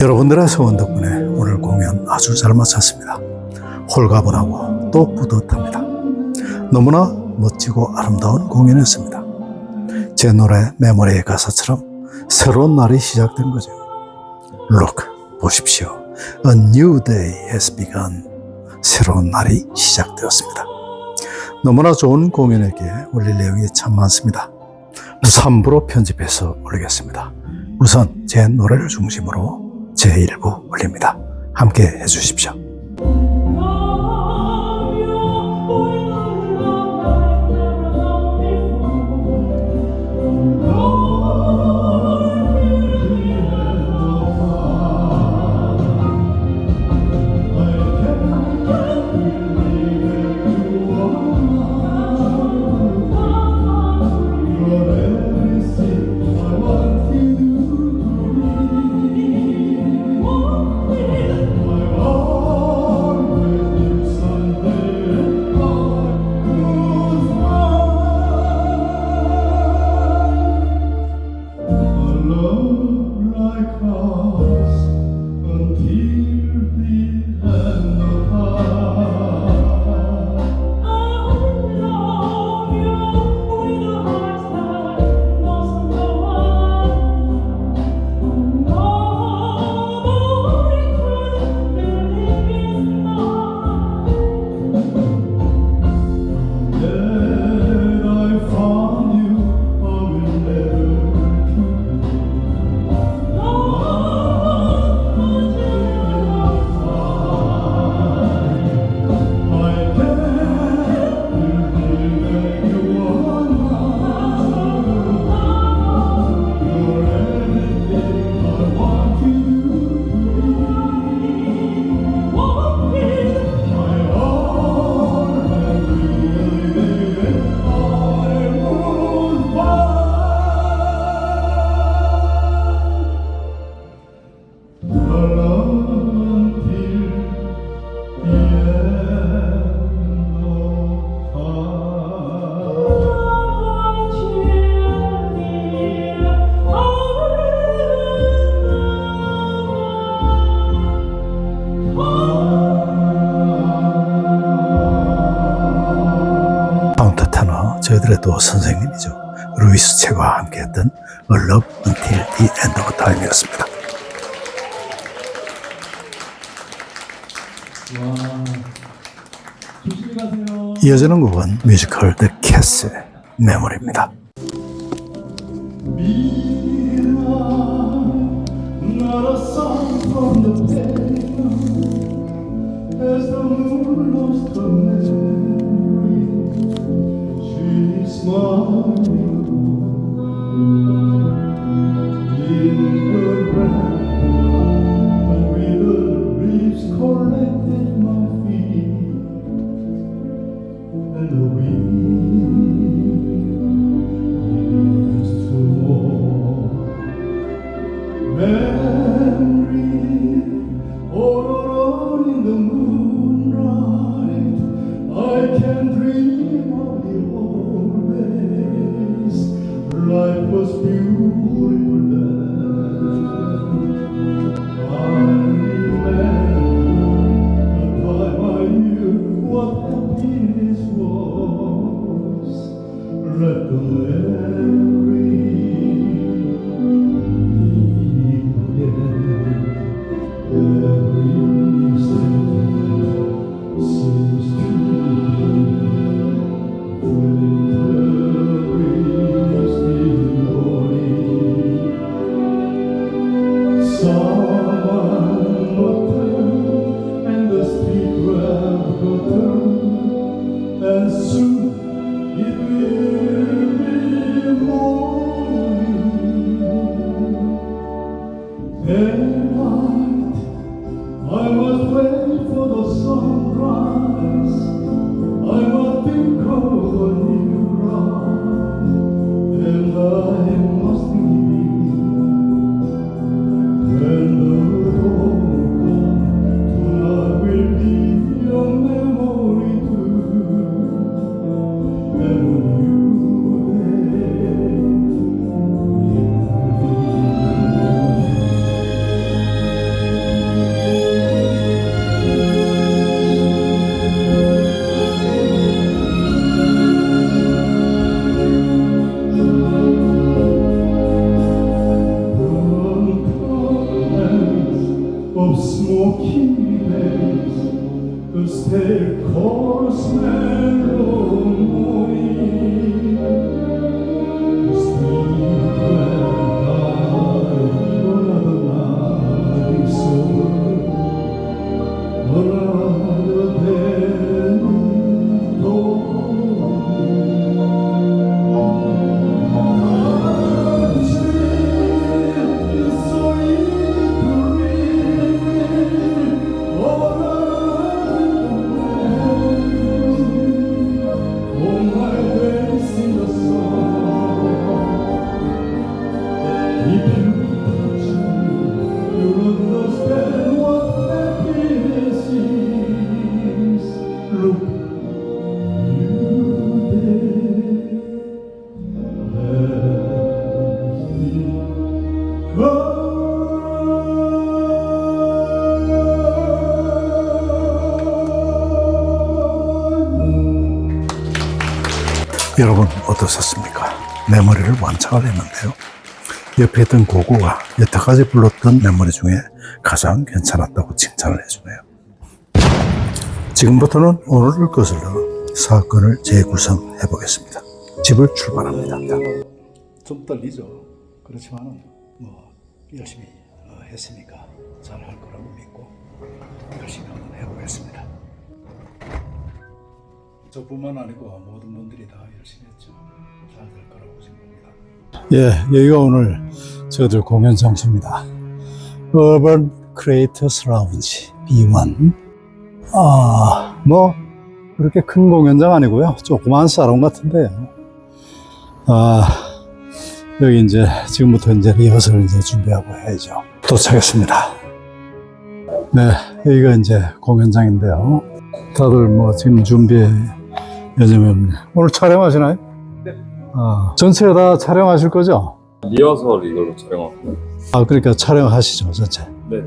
여러분들의 소원 덕분에 오늘 공연 아주 잘 마쳤습니다. 홀가분하고 또 뿌듯합니다. 너무나 멋지고 아름다운 공연이었습니다. 제 노래 메모리의 가사처럼 새로운 날이 시작된 거죠. Look, 보십시오. A new day has begun. 새로운 날이 시작되었습니다. 너무나 좋은 공연에게 올릴 내용이 참 많습니다. 3부로 편집해서 올리겠습니다. 우선 제 노래를 중심으로 제 일부 올립니다. 함께 해주십시오. 또 선생님이죠. 루이스 체가 함께했던 A Love Until the End of Time이었습니다. 이어지는 곡은 뮤지컬 The Cat의 메모리입니다. Elohim. The memory 여러분 어떠셨습니까? 메모리를 완창을 했는데요. 옆에 있던 고고가 여태까지 불렀던 메모리 중에 가장 괜찮았다고 칭찬을 해주네요. 지금부터는 오늘을 거슬러 사건을 재구성해 보겠습니다. 집을 출발합니다. 좀 떨리죠. 그렇지만 뭐 열심히 어, 했으니까 잘 할 거라고 믿고 열심히 한번 해보겠습니다. 저뿐만 아니고 모든 분들이 다 열심히 했죠. 잘 될 거라고 생각합니다. 예, 여기가 오늘 저들 공연 장소입니다. Urban Creators Lounge B1. 아, 뭐 그렇게 큰 공연장 아니고요. 조그만 사롱 같은데요. 아, 여기 이제 지금부터 이제 리허설을 이제 준비하고 해야죠. 도착했습니다. 네, 여기가 이제 공연장인데요. 다들 뭐 지금 준비 에 여념이 오늘 촬영하시나요? 네. 아, 전체 다 촬영하실 거죠? 리허설 이걸로 촬영하고 아, 그러니까 촬영하시죠, 전체. 네.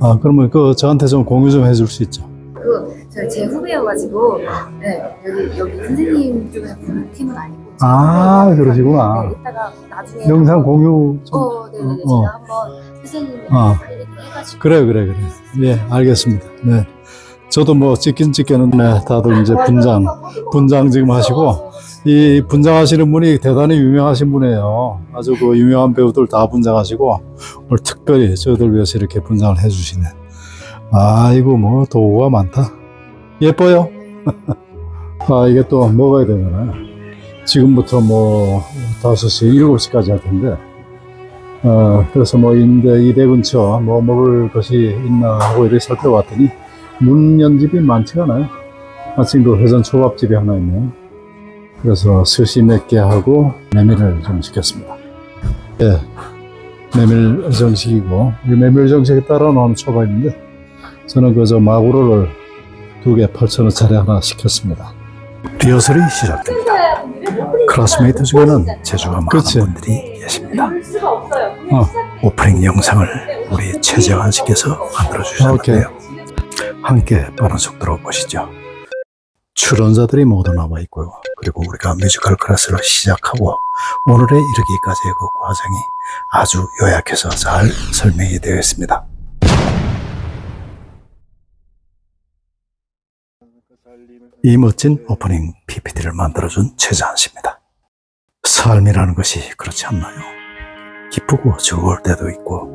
아, 그러면 그 저한테 좀 공유 좀 해줄 수 있죠? 그, 저제 후배여가지고, 네, 여기, 여기 선생님 쪽에서 부른 팀은 아니고. 아, 그러시구나. 네, 이따가 나중에. 영상 한번- 공유 좀. 어, 네네네. 어. 제가 한번 선생님이 어. 해가지고. 그래, 그래, 그래. 예, 알겠습니다. 네. 저도 뭐 찍긴 찍겠는데 다들 이제 분장, 분장 지금 하시고, 이 분장하시는 분이 대단히 유명하신 분이에요. 아주 그 유명한 배우들 다 분장하시고, 오늘 특별히 저희들 위해서 이렇게 분장을 해주시네. 아이고, 뭐, 도구가 많다. 예뻐요? 아, 이게 또 먹어야 되잖아요. 지금부터 뭐, 5시, 7시까지 할 텐데, 어, 그래서 뭐, 인대, 이대 근처 뭐 먹을 것이 있나 하고 이렇게 살펴봤더니, 문 연집이 많지가 않아요. 마침도 회전 초밥집이 하나 있네요. 그래서 스시 몇 개 하고 메밀을 좀 시켰습니다. 예. 메밀 정식이고, 이 메밀 정식에 따라 나오는 초밥인데, 저는 그저 마구로를 두 개 8,000원짜리 하나 시켰습니다. 리허설이 시작됩니다. 클래스메이트 중에는 재주가 많은 그치. 분들이 계십니다. 없어요. 어, 오프닝 영상을 우리 최재환 씨께서 만들어 주셨는데요. 함께 빠른 속도로 보시죠. 출연자들이 모두 나와 있고요. 그리고 우리가 뮤지컬 클래스를 시작하고 오늘에 이르기까지의 그 과정이 아주 요약해서 잘 설명이 되어 있습니다. 이 멋진 오프닝 PPT를 만들어준 최재환 씨입니다. 삶이라는 것이 그렇지 않나요? 기쁘고 즐거울 때도 있고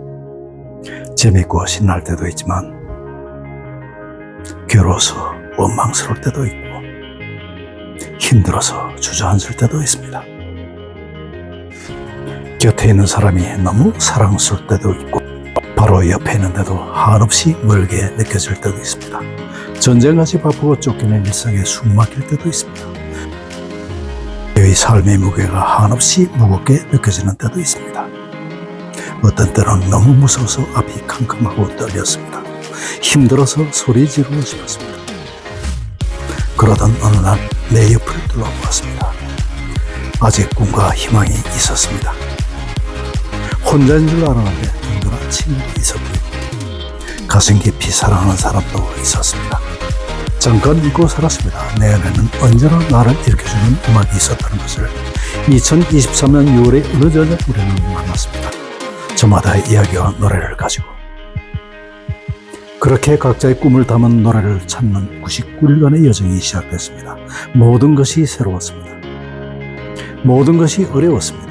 재밌고 신날 때도 있지만 괴로워서 원망스러울 때도 있고 힘들어서 주저앉을 때도 있습니다. 곁에 있는 사람이 너무 사랑스러울 때도 있고 바로 옆에 있는데도 한없이 멀게 느껴질 때도 있습니다. 전쟁같이 바쁘고 쫓기는 일상에 숨 막힐 때도 있습니다. 이 삶의 무게가 한없이 무겁게 느껴지는 때도 있습니다. 어떤 때는 너무 무서워서 앞이 캄캄하고 떨렸습니다. 힘들어서 소리 지르고 싶었습니다. 그러던 어느 날 내 옆을 둘러보았습니다. 아직 꿈과 희망이 있었습니다. 혼자인 줄 알았는데 든든한 친구가 있었고요. 가슴 깊이 사랑하는 사람도 있었습니다. 잠깐 잊고 살았습니다. 내 안에는 언제나 나를 일으켜주는 음악이 있었다는 것을 2023년 6월의 어느 저녁 우리는 만났습니다. 저마다의 이야기와 노래를 가지고 그렇게 각자의 꿈을 담은 노래를 찾는 99일간의 여정이 시작됐습니다. 모든 것이 새로웠습니다. 모든 것이 어려웠습니다.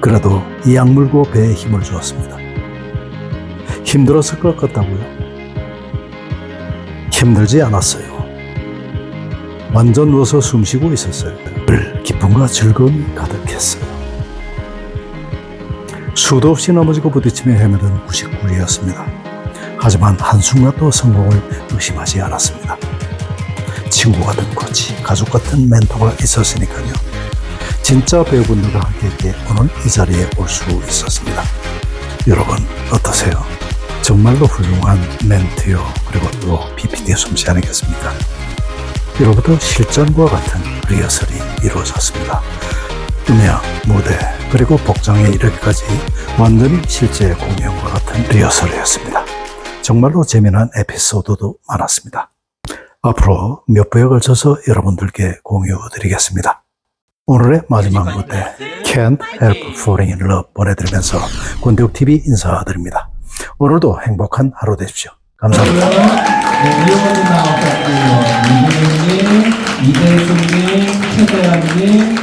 그래도 이 악물고 배에 힘을 주었습니다. 힘들었을 것 같다고요? 힘들지 않았어요. 완전 누워서 숨 쉬고 있었어요. 늘 기쁨과 즐거움이 가득했어요. 수도 없이 넘어지고 부딪히며 헤매던 99일이었습니다. 하지만 한순간도 성공을 의심하지 않았습니다. 친구 같은 코치, 가족 같은 멘토가 있었으니까요. 진짜 배우분들과 함께 오늘 이 자리에 올 수 있었습니다. 여러분 어떠세요? 정말로 훌륭한 멘트요 그리고 또 PPT 솜씨 아니겠습니까? 이로부터 실전과 같은 리허설이 이루어졌습니다. 음향, 무대, 그리고 복장에 이르기까지 완전히 실제 공연과 같은 리허설이었습니다. 정말로 재미난 에피소드도 많았습니다. 앞으로 몇 부에 걸쳐서 여러분들께 공유 드리겠습니다. 오늘의 마지막 무대 Can't Help Falling in Love 보내드리면서 권대욱TV 인사드립니다. 오늘도 행복한 하루 되십시오. 감사합니다. 네, 이대수님, 최대한님,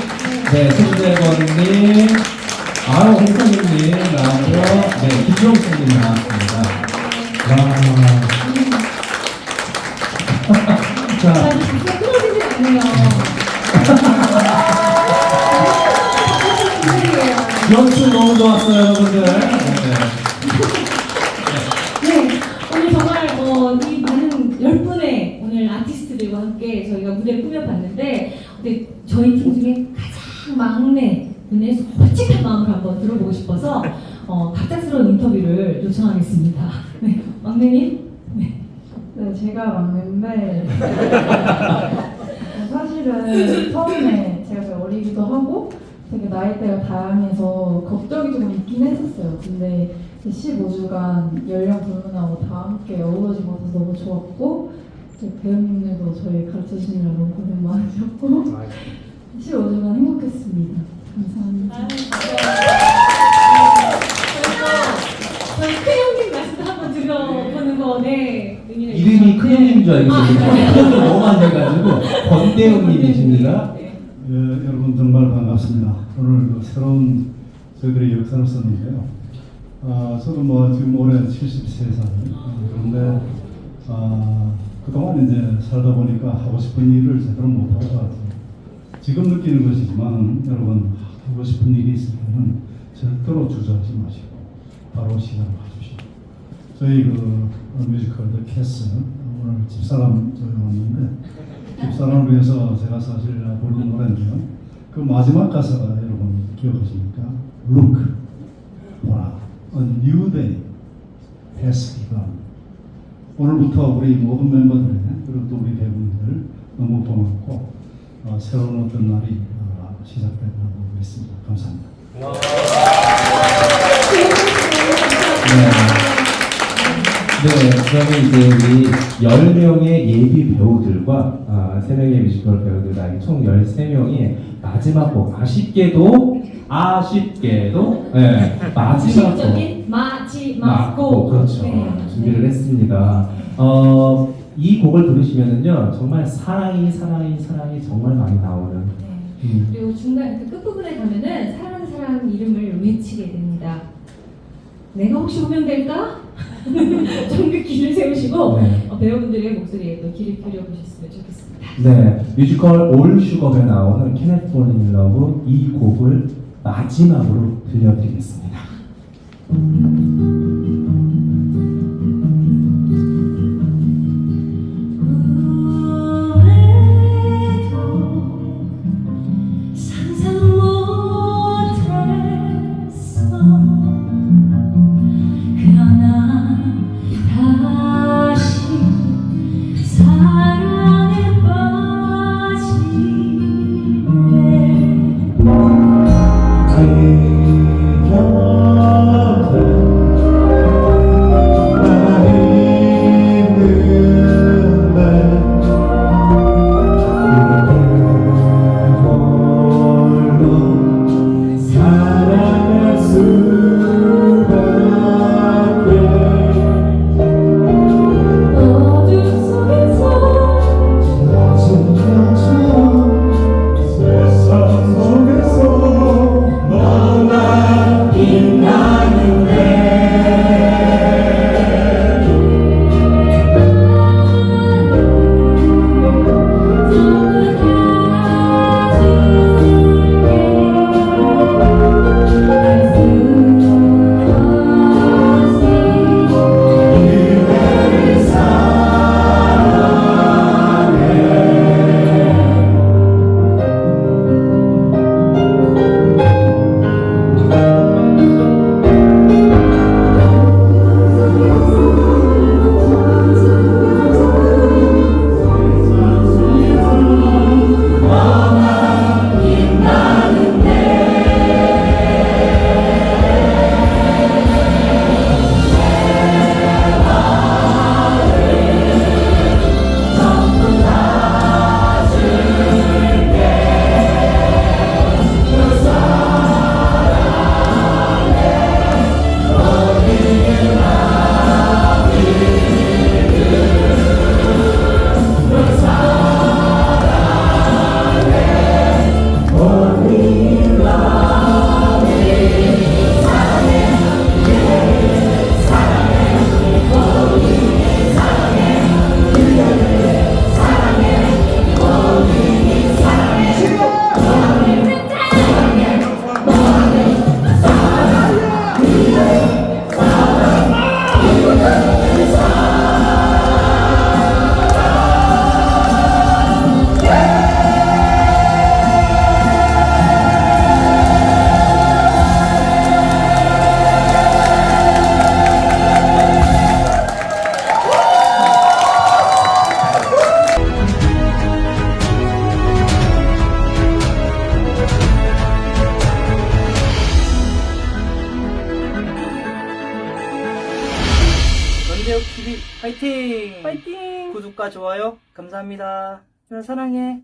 네, 손대건님, 아, 홍성님님 나오고요. 네, 김종수님 나왔습니다. 인터뷰를 요청하겠습니다. 네, 막내님. 네. 네, 제가 막내인데 사실은 처음에 제가 좀 어리기도 하고 되게 나이대가 다양해서 걱정이 좀 있긴 했었어요. 근데 15주간 연령 불문하고 다 함께 어우러진 것 같아서 너무 좋았고 배우님들도 저희 가르쳐 주시느라 너무 고생 많으셨고 15주간 행복했습니다. 감사합니다. 저희 큰형님 말씀도 한번 들어보는 거, 네. 의미는 이름이 있죠. 큰형님인 줄 알고 아, 있었는데, 네. 큰형님 너무 많아가지고, 권대웅님이십니다. 네. 예, 여러분 정말 반갑습니다. 오늘 그 새로운 저희들의 역사를 썼는데요. 아, 저도 뭐 지금 올해 73살. 그런데 아, 그동안 이제 살다 보니까 하고 싶은 일을 제대로 못하고 살았어요. 지금 느끼는 것이지만 여러분 하고 싶은 일이 있을 때는 절대로 주저하지 마시고 바로 시간을 가주시고 저희 그 뮤지컬 더 캐스 오늘 집사람 저희 왔는데 집사람을 위해서 제가 사실 부른 노래인데요. 그 마지막 가사가 여러분 기억하십니까? Look, 보라, a new day has begun. 오늘부터 우리 모든 멤버들 그리고 또 우리 배우님들 너무 고맙고 어, 새로운 어떤 날이 어, 시작된다고 믿습니다. 감사합니다. 네. 네, 그러면 이제 우리 10명의 예비 배우들과 아, 3명의 뮤지컬 배우들, 아니 총 13명이 마지막 곡, 아쉽게도, 아쉽게도, 네, 마지막 곡. 마지막 곡. 그렇죠 네. 준비를 했습니다. 어, 이 곡을 들으시면은요 정말 사랑이 사랑이 사랑이 정말 많이 나오는 네. 음, 그리고 중간 그 끝부분에 가면은 사랑하는 사람 이름을 외치게 됩니다. 내가 혹시 오면 될까? 정말 길을 세우시고 네. 어, 배우분들의 목소리에 또 길을 기울여 보셨으면 좋겠습니다. 네 뮤지컬 올 슈거에 나오는 Fall in Love 이 곡을 마지막으로 들려드리겠습니다. 구독과 좋아요 감사합니다. 사랑해.